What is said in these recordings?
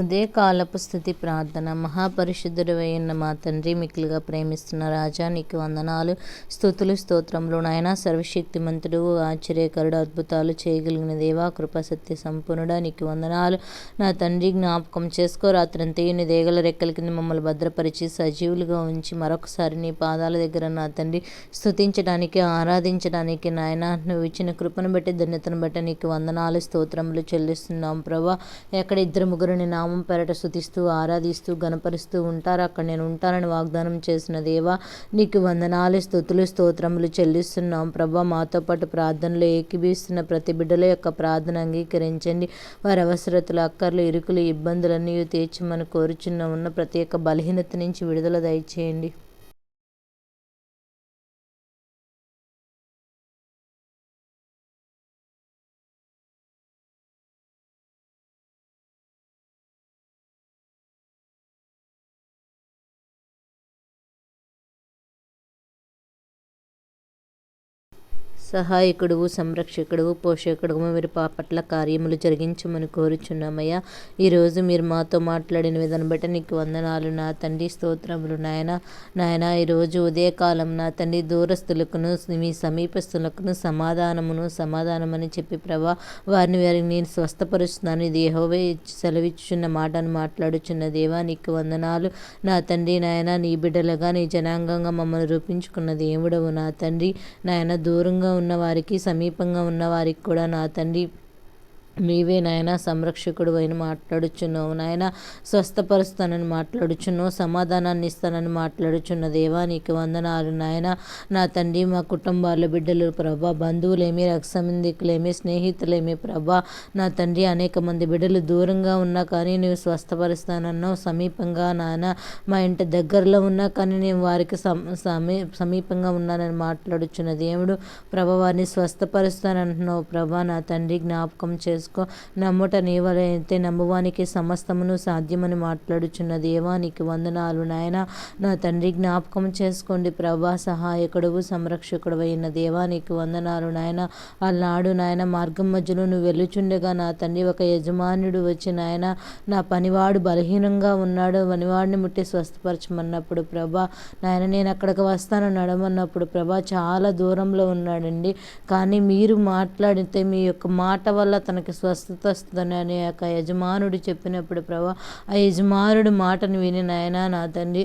ఉదయకాలపు స్థుతి ప్రార్థన. మహాపరిశుద్ధుడవైన మా తండ్రి మిక్కులుగా ప్రేమిస్తున్న రాజా నీకు వందనాలు స్థుతులు స్తోత్రములు. నాయన సర్వశక్తిమంతుడు ఆశ్చర్యకరుడు అద్భుతాలు చేయగలిగిన దేవా కృప సత్య సంపూర్ణుడా నీకు వందనాలు. నా తండ్రి జ్ఞాపకం చేసుకో. రాత్రంతయు దేగల రెక్కల కింద మమ్మల్ని భద్రపరిచి సజీవులుగా ఉంచి మరొకసారి నీ పాదాల దగ్గర నా తండ్రి స్థుతించడానికి ఆరాధించడానికి నాయన నువ్వు ఇచ్చిన కృపను బట్టి ధన్యతను బట్టి నీకు వందనాలు స్తోత్రములు చెల్లిస్తున్నాం ప్రభా. ఎక్కడ ఇద్దరు ముగ్గురు నా నామం పెరట స్థుతిస్తూ ఆరాధిస్తూ గణపరుస్తూ ఉంటారు. అక్కడ నేను ఉంటానని వాగ్దానం చేసిన దేవా నీకు వందనాలు స్థుతులు స్తోత్రములు చెల్లిస్తున్నాం. ప్రభా మాతో పాటు ప్రార్థనలు ఏకీభవిస్తున్న ప్రతి బిడ్డల యొక్క ప్రార్థన అంగీకరించండి. వారి అవసరతలు అక్కర్లు ఇరుకులు ఇబ్బందులన్నీ తీర్చమని కోరుచున్న. ఉన్న ప్రతి ఒక్క బలహీనత నుంచి విడుదల దయచేయండి. సహాయకుడువు సంరక్షకుడువు పోషకుడువు మీరు పాపట్ల కార్యములు జరిగించమని కోరుచున్నామయ్యా. ఈరోజు మీరు మాతో మాట్లాడిన విధానం బట్టి నీకు వందనాలు. నా తండ్రి స్తోత్రములు నాయన. నాయన ఈరోజు ఉదయకాలం నా తండ్రి దూరస్తులకును మీ సమీపస్తులకును సమాధానమును సమాధానమని చెప్పి ప్రభా వారిని వారిని నేను స్వస్థపరుస్తున్నాను. ఇది యహోవే సెలవిచ్చున్న మాటను మాట్లాడుచున్న దేవా నీకు వందనాలు. నా తండ్రి నాయన నీ బిడ్డలుగా నీ జనాంగంగా మమ్మల్ని రూపించుకున్న దేవుడవు నా తండ్రి. నాయన దూరంగా ఉన్న వారికి సమీపంగా ఉన్న వారికి కూడా నా తండ్రి నీవే నాయన సంరక్షకుడు అయిన మాట్లాడుచున్నావు. నాయన స్వస్థపరుస్తానని మాట్లాడుచున్నావు. సమాధానాన్ని ఇస్తానని మాట్లాడుచున్న దేవా నీకు వందనాలు. నాయన నా తండ్రి మా కుటుంబాల బిడ్డలు ప్రభా బంధువులేమి రక్షమిందికులేమి స్నేహితులేమి ప్రభా నా తండ్రి అనేక మంది బిడ్డలు దూరంగా ఉన్నా కానీ నువ్వు స్వస్థపరుస్తానన్నావు. సమీపంగా నాయన మా ఇంటి దగ్గరలో ఉన్నా కానీ నేను వారికి సమీ సమీపంగా ఉన్నానని మాట్లాడుచున్న దేవుడు ప్రభా వారిని స్వస్థపరుస్తానంటున్నావు ప్రభా నా తండ్రి జ్ఞాపకం చేసు చేసుకో. నమ్ముట నీవలైతే నమ్మువానికి సమస్తమును సాధ్యమని మాట్లాడుచున్న దేవానికి వందనాలు. నాయన నా తండ్రి జ్ఞాపకం చేసుకోండి. ప్రభా సహాయకుడువు సంరక్షకుడు అయిన దేవానికి వందనాలు. నాయన అల్లాడు నాయన మార్గం మధ్యలో నువ్వు వెళ్ళుచుండగా నా తండ్రి ఒక యజమానుడు వచ్చి నాయన నా పనివాడు బలహీనంగా ఉన్నాడు. పనివాడిని ముట్టి స్వస్థపరచమన్నప్పుడు ప్రభా నాయన నేను అక్కడికి వస్తాను నడమన్నప్పుడు ప్రభా చాలా దూరంలో ఉన్నాడండి. కానీ మీరు మాట్లాడితే మీ యొక్క మాట వల్ల తనకి స్వస్థత వస్తుందని అని యొక్క యజమానుడు చెప్పినప్పుడు ప్రభా ఆ యజమానుడి మాటను విని నాయన నా తండ్రి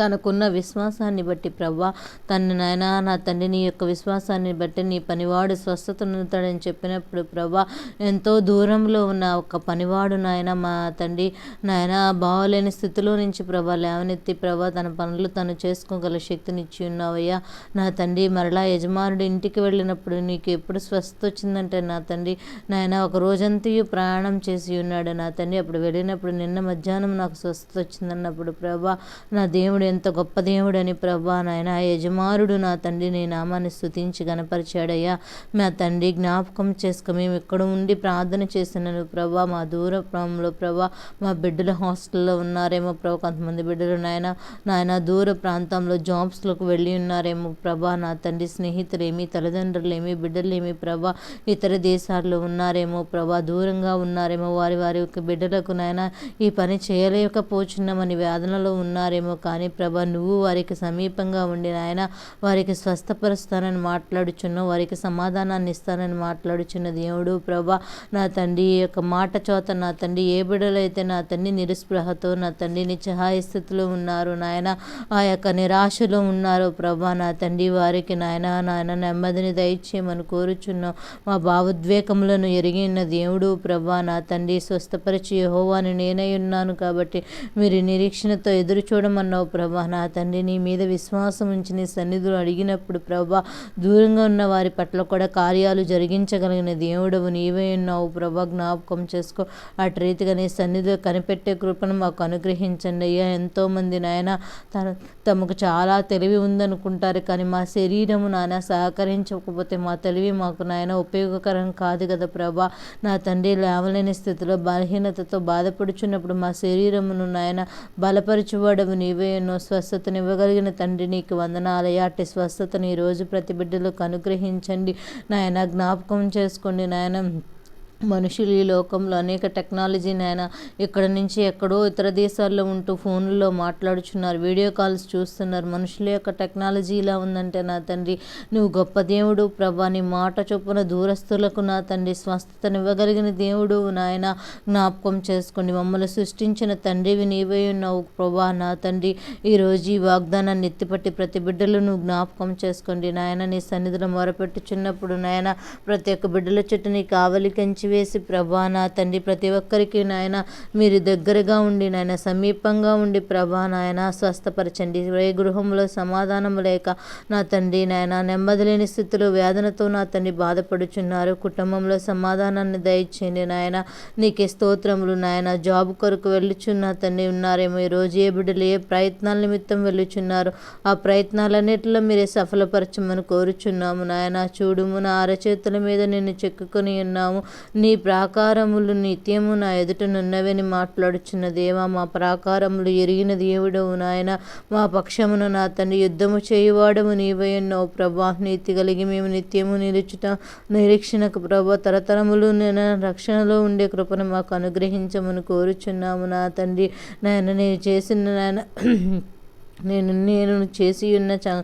తనకున్న విశ్వాసాన్ని బట్టి ప్రభా తన నాయన నా తండ్రి నీ యొక్క విశ్వాసాన్ని బట్టి నీ పనివాడు స్వస్థతనుతాడని చెప్పినప్పుడు ప్రభా ఎంతో దూరంలో ఉన్న ఒక పనివాడు నాయన మా తండ్రి నాయన బాగోలేని స్థితిలో నుంచి ప్రభా లేవనెత్తి ప్రభా తన పనులు తను చేసుకోగల శక్తినిచ్చి ఉన్నావయ్యా. నా తండ్రి మరలా యజమానుడు ఇంటికి వెళ్ళినప్పుడు నీకు ఎప్పుడు స్వస్థత వచ్చిందంటే నా తండ్రి నాయన ఒక రోజంతయు ప్రయాణం చేసి ఉన్నాడు నా తండ్రి. అప్పుడు వెళ్ళినప్పుడు నిన్న మధ్యాహ్నం నాకు స్వస్థత వచ్చిందన్నప్పుడు ప్రభా నా దేవుడు ఎంత గొప్ప దేవుడని ప్రభా నాయన. యజమానుడు నా తండ్రి నీ నామాన్ని స్థుతించి గనపరిచాడయ్యా మా తండ్రి జ్ఞాపకం చేసుకుని మేము ఇక్కడ ఉండి ప్రార్థన చేసినాను ప్రభా. మా దూర ప్రాంతంలో ప్రభా మా బిడ్డలు హాస్టల్లో ఉన్నారేమో ప్రభా. కొంతమంది బిడ్డలు నాయన నాయన దూర ప్రాంతంలో జాబ్స్లోకి వెళ్ళి ఉన్నారేమో ప్రభా. నా తండ్రి స్నేహితులేమి తల్లిదండ్రులేమి బిడ్డలేమి ప్రభా. ఇతర దేశాల్లో ఉన్నారేమో ప్రభా. దూరంగా ఉన్నారేమో వారి వారి యొక్క బిడ్డలకు నాయన ఈ పని చేయలేకపోచున్నామని వేదనలో ఉన్నారేమో కానీ ప్రభా నువ్వు వారికి సమీపంగా ఉండి నాయన వారికి స్వస్థపరుస్తానని మాట్లాడుచున్నావు వారికి సమాధానాన్ని ఇస్తానని మాట్లాడుచున్న దేవుడు ప్రభా నా తండ్రి యొక్క మాట చోత నా తండ్రి ఏ బిడలైతే నా తండ్రి నిరుస్పృహతో నా తండ్రి నిత్యహాయ స్థితిలో ఉన్నారు నాయన ఆ యొక్క నిరాశలో ఉన్నారు ప్రభా నా తండ్రి వారికి నాయన నాయన నెమ్మదిని దయచేయమని కోరుచున్నాం మా భావోద్వేగములను ఎరిగిన దేవుడు ప్రభా నా తండ్రి స్వస్థపరిచి యహోవాని నేనై ఉన్నాను కాబట్టి మీరు నిరీక్షణతో ఎదురు చూడమన్నావు ప్రభా నా తండ్రి నీ మీద విశ్వాసం ఉంచి నీ సన్నిధులు అడిగినప్పుడు ప్రభా దూరంగా ఉన్న వారి పట్ల కూడా కార్యాలు జరిగించగలిగిన దేవుడవు నీవే ఉన్నావు. ప్రభా జ్ఞాపకం చేసుకో. అటు రీతిగా నీ సన్నిధిలో కనిపెట్టే కృపను మాకు అనుగ్రహించండి అయ్యా. ఎంతోమంది నాయన తన తమకు చాలా తెలివి ఉందనుకుంటారు కానీ మా శరీరము నాయన సహకరించకపోతే మా తెలివి మాకు నాయన ఉపయోగకరం కాదు కదా ప్రభా. నా తండ్రి లేవలేని స్థితిలో బలహీనతతో బాధపడుచున్నప్పుడు మా శరీరమును నాయన బలపరచువాడవు నీవే ఎన్నో స్వస్థతను ఇవ్వగలిగిన తండ్రి నీకు వందనాలయ్యా అట్టి స్వస్థతను ఈరోజు ప్రతి బిడ్డలకు అనుగ్రహించండి. నాయన జ్ఞాపకం చేసుకోండి. నాయన మనుషులు ఈ లోకంలో అనేక టెక్నాలజీ నాయన ఇక్కడ నుంచి ఎక్కడో ఇతర దేశాల్లో ఉంటూ ఫోన్లో మాట్లాడుచున్నారు వీడియో కాల్స్ చూస్తున్నారు. మనుషుల యొక్క టెక్నాలజీ ఇలా ఉందంటే నా తండ్రి నువ్వు గొప్ప దేవుడు ప్రభా. నీ మాట చొప్పున దూరస్తులకు నా తండ్రి స్వస్థతనివ్వగలిగిన దేవుడు నాయన జ్ఞాపకం చేసుకోండి. మమ్మల్ని సృష్టించిన తండ్రివి నీవే ఉన్నావు ప్రభా. నా తండ్రి ఈరోజు ఈ వాగ్దానాన్ని ఎత్తిపట్టి ప్రతి బిడ్డలు నువ్వు జ్ఞాపకం చేసుకోండి. నాయన నీ సన్నిధిలో మొరపెట్టుచున్నప్పుడు నాయన ప్రతి ఒక్క బిడ్డల చుట్టూ నీ కావలి తీసివేసి వేసి ప్రభా నా తండ్రి ప్రతి ఒక్కరికి నాయన మీరు దగ్గరగా ఉండి నాయన సమీపంగా ఉండి ప్రభా నాయన స్వస్థపరచండి. ఏ గృహంలో సమాధానం లేక నా తండ్రి నాయన నెమ్మది లేని స్థితిలో వేదనతో నా తండ్రి బాధపడుచున్నారు. కుటుంబంలో సమాధానాన్ని దయచేయండి నాయన. నీకే స్తోత్రములు నాయన. జాబ్ కొరకు వెళ్ళుచున్న తండ్రి ఉన్నారేమో. ఈరోజు ఏ బిడ్డలు ఏ ప్రయత్నాల నిమిత్తం వెళ్ళుచున్నారు? ఆ ప్రయత్నాలన్నిటిలో మీరే సఫలపరచమని కోరుచున్నాము నాయన. చూడుము నా అరచేతుల మీద నిన్ను చెక్కుకొని ఉన్నాము. నీ ప్రాకారములు నిత్యము నా ఎదుటనున్నవని మాట్లాడుచున్న దేవా మా ప్రాకారములు ఎరిగిన దేవుడవు నాయన. మా పక్షమున నా తండ్రి యుద్ధము చేయువాడము నీవై ప్రభా. నీతి కలిగి మేము నిత్యము నిలుచుట నిరీక్షణకు ప్రభా. తరతరములు నేను రక్షణలో ఉండే కృపను మాకు అనుగ్రహించమని కోరుచున్నాము నా తండ్రి. నాయన నేను చేసిన నాయన నేను నేను చేసి ఉన్న చ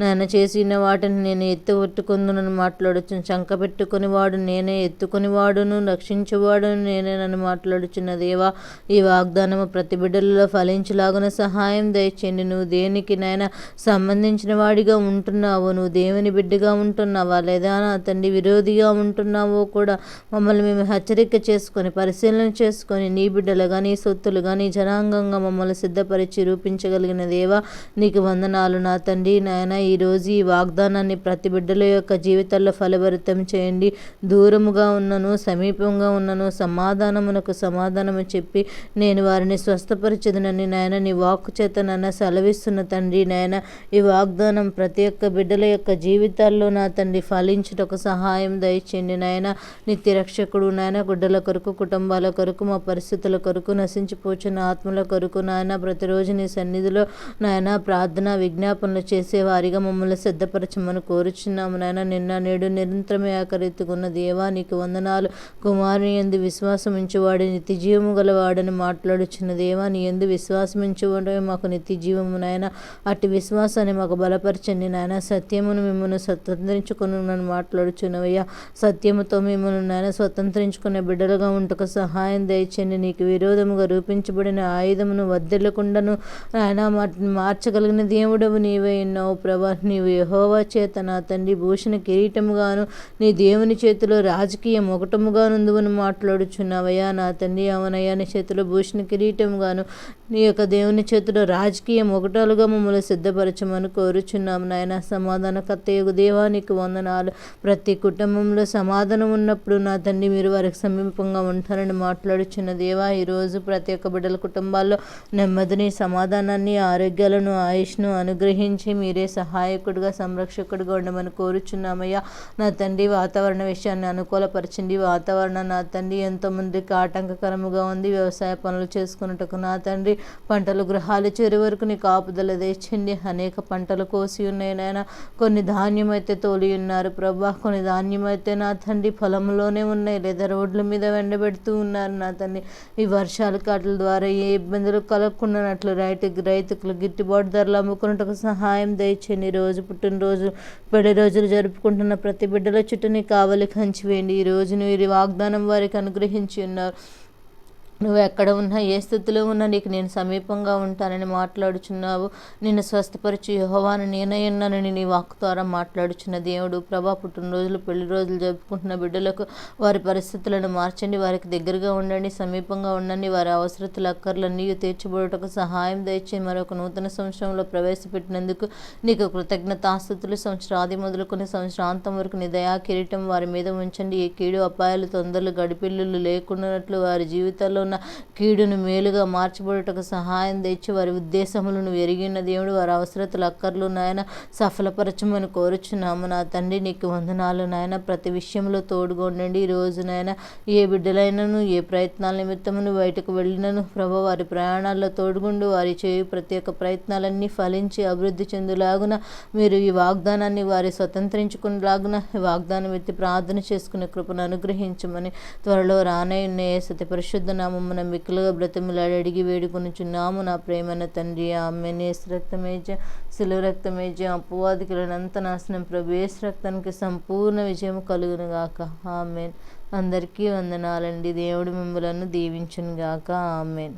నాయన చేసి ఉన్న వాటిని నేను ఎత్తుకొట్టుకుందునని మాట్లాడుచున్న చంక పెట్టుకుని వాడు నేనే ఎత్తుకుని వాడును రక్షించువాడును నేనే నన్ను మాట్లాడుచున్న దేవా ఈ వాగ్దానము ప్రతి బిడ్డలలో ఫలించలాగున సహాయం దయచేయండి. నువ్వు దేనికి నాయన సంబంధించిన వాడిగా ఉంటున్నావో నువ్వు దేవుని బిడ్డగా ఉంటున్నావా లేదా నా తండ్రి విరోధిగా ఉంటున్నావో కూడా మమ్మల్ని మేము హెచ్చరిక చేసుకొని పరిశీలన చేసుకొని నీ బిడ్డలుగా నీ సొత్తులుగా నీ జనాంగంగా మమ్మల్ని సిద్ధపరిచి రూపించగలిగిన దేవా నీకు వందనాలు నా తండ్రి. నాయన ఈరోజు ఈ వాగ్దానాన్ని ప్రతి బిడ్డల యొక్క జీవితాల్లో ఫలభరితం చేయండి. దూరముగా ఉన్నను సమీపంగా ఉన్నను సమాధానమునకు సమాధానము చెప్పి నేను వారిని స్వస్థపరిచదునని నాయన నీ వాక్ చేత నన్న సెలవిస్తున్న తండ్రి. నాయన ఈ వాగ్దానం ప్రతి ఒక్క బిడ్డల యొక్క జీవితాల్లో నా తండ్రి ఫలించుటకు సహాయం దయచేయండి. నాయన నిత్య రక్షకుడు నాయన గుడ్డల కొరకు కుటుంబాల కొరకు మా పరిస్థితుల కొరకు నశించిపోచున్న ఆత్మల కొరకు నాయన ప్రతిరోజు నీ సన్నిధిలో నాయన ప్రార్థన విజ్ఞాపనలు చేసేవారిగా మమ్మల్ని సిద్ధపరచమని కోరుచున్నాము నాయన. నిన్న నేడు నిరంతరమే ఆకరెత్తుకున్న దేవా నీకు వందనాలు. కుమారుని ఎందు విశ్వాసం ఉంచువాడు నిత్య జీవము గలవాడని మాట్లాడుచున్న దేవా నీ ఎందు విశ్వాసం మాకు నిత్య జీవము నాయన. అట్టి విశ్వాసాన్ని మాకు బలపరచండి నాయన. సత్యమును మిమ్మల్ని స్వతంత్రించుకుని మాట్లాడుచున్నవయ్యా. సత్యముతో మిమ్మల్ని నాయన స్వతంత్రించుకునే బిడ్డలుగా ఉంటకు సహాయం దయచండి నీకు విరోధముగా రూపించబడిన ఆయుధమును వద్దెళ్ళకుండాను ఆయన మార్చగలిగిన దేవుడవు నీవే ఉన్నావు ప్రభా. నీవు యహోవా చేత నా తండ్రి భూషణ కిరీటముగాను నీ దేవుని చేతిలో రాజకీయ మొగటముగానుందువని మాట్లాడుచున్నావయ్యా. నా తండ్రి అవనయ్యా నీ చేతిలో భూషణ కిరీటముగాను నీ యొక్క దేవుని చేతిలో రాజకీయ మొగటాలుగా మమ్మల్ని సిద్ధపరచమని కోరుచున్నాము నాయన. సమాధాన యొక్క దేవానికి వందనాలు. ప్రతి కుటుంబంలో సమాధానం ఉన్నప్పుడు నా తండ్రి మీరు వారికి సమీపంగా ఉంటారని మాట్లాడుచున్న దేవా ఈరోజు ప్రతి ఒక్క బిడ్డల కుటుంబాల్లో నెమ్మదిని సమాధానాన్ని ఆరోగ్యాలు ఆరోగ్యాలను ఆయుష్ను అనుగ్రహించి మీరే సహాయకుడిగా సంరక్షకుడిగా ఉండమని కోరుచున్నామయ్యా. నా తండ్రి వాతావరణ విషయాన్ని అనుకూలపరచండి వాతావరణం నా తండ్రి ఎంతోమందికి ఆటంకకరముగా ఉంది. వ్యవసాయ పనులు చేసుకున్నట్టుకు నా తండ్రి పంటలు గృహాలు చేరే వరకు నీ కాపుదల తెచ్చింది. అనేక పంటలు కోసి ఉన్నాయి నాయన. కొన్ని ధాన్యం అయితే తోలి ఉన్నారు ప్రభా. కొన్ని ధాన్యం అయితే నా తండ్రి పొలంలోనే ఉన్నాయి. లేదా రోడ్ల మీద వెండబెడుతూ ఉన్నారు నా తండ్రి. ఈ వర్షాల కాటల ద్వారా ఏ ఇబ్బందులు కలగకుండానట్లు రైతు రైతులకు గిట్టుబాటు ధరలు అమ్ముకున్నట్టుకు సహాయం దయచేయండి. రోజు పుట్టినరోజు పెళ్ళి రోజులు జరుపుకుంటున్న ప్రతి బిడ్డల చుట్టూ నీ కావలి కంచి వేయండి ఈ రోజు మీరు వాగ్దానం వారికి అనుగ్రహించి ఉన్నారు. నువ్వు ఎక్కడ ఉన్నా ఏ స్థితిలో ఉన్నా నీకు నేను సమీపంగా ఉంటానని మాట్లాడుచున్నావు. నిన్ను స్వస్థపరిచి యహోవాను నేనే ఉన్నానని నీ వాక్ ద్వారా మాట్లాడుచున్న దేవుడు ప్రభా పుట్టినరోజులు పెళ్ళి రోజులు జరుపుకుంటున్న బిడ్డలకు వారి పరిస్థితులను మార్చండి. వారికి దగ్గరగా ఉండండి సమీపంగా ఉండండి. వారి అవసరతలు అక్కర్లన్నీ తీర్చబడుటకు సహాయం దయచి మరొక నూతన సంవత్సరంలో ప్రవేశపెట్టినందుకు నీకు కృతజ్ఞతాస్థుతులు. సంవత్సరాది మొదలుకొని సంవత్సరాంతం వరకు నీ దయా కిరీటం వారి మీద ఉంచండి. ఈ కీడు అపాయాలు తొందరలు గడిపిల్లులు లేకున్నట్లు వారి జీవితాల్లో ఉన్న కీడును మేలుగా మార్చబడుటకు సహాయం తెచ్చి వారి ఉద్దేశములను ఎరిగిన దేవుడు వారి అవసరతలు అక్కర్లు నాయన సఫలపరచమని కోరుచున్నాము. నా తండ్రి నీకు వందనాలు నాయన. ప్రతి విషయంలో తోడుగొండండి. ఈ రోజు నాయన ఏ బిడ్డలైనను ఏ ప్రయత్నాల నిమిత్తమును బయటకు వెళ్ళినను ప్రభు వారి ప్రయాణాల్లో తోడుగుండు. వారి చేయు ప్రత్యేక ప్రయత్నాలన్నీ ఫలించి అభివృద్ధి చెందులాగున మీరు ఈ వాగ్దానాన్ని వారి స్వతంత్రించుకునేలాగున ఈ వాగ్దానం ఎత్తి ప్రార్థన చేసుకునే కృపను అనుగ్రహించమని త్వరలో రానయ్యున్న సతి పరిశుద్ధ నామమున మిక్కులుగా బ్రతిమలాడి అడిగి వేడుకొనుచున్నాము. నా ప్రేమన తండ్రి ఆమె రక్తమేజ శిలువ రక్తమేజ అపవాదికులనంత నాశనం. ప్రభేశ రక్తానికి సంపూర్ణ విజయం కలుగును గాక ఆమెన్. అందరికీ వందనాలండి. దేవుడు మిమ్మలను దీవించును గాక ఆమెన్.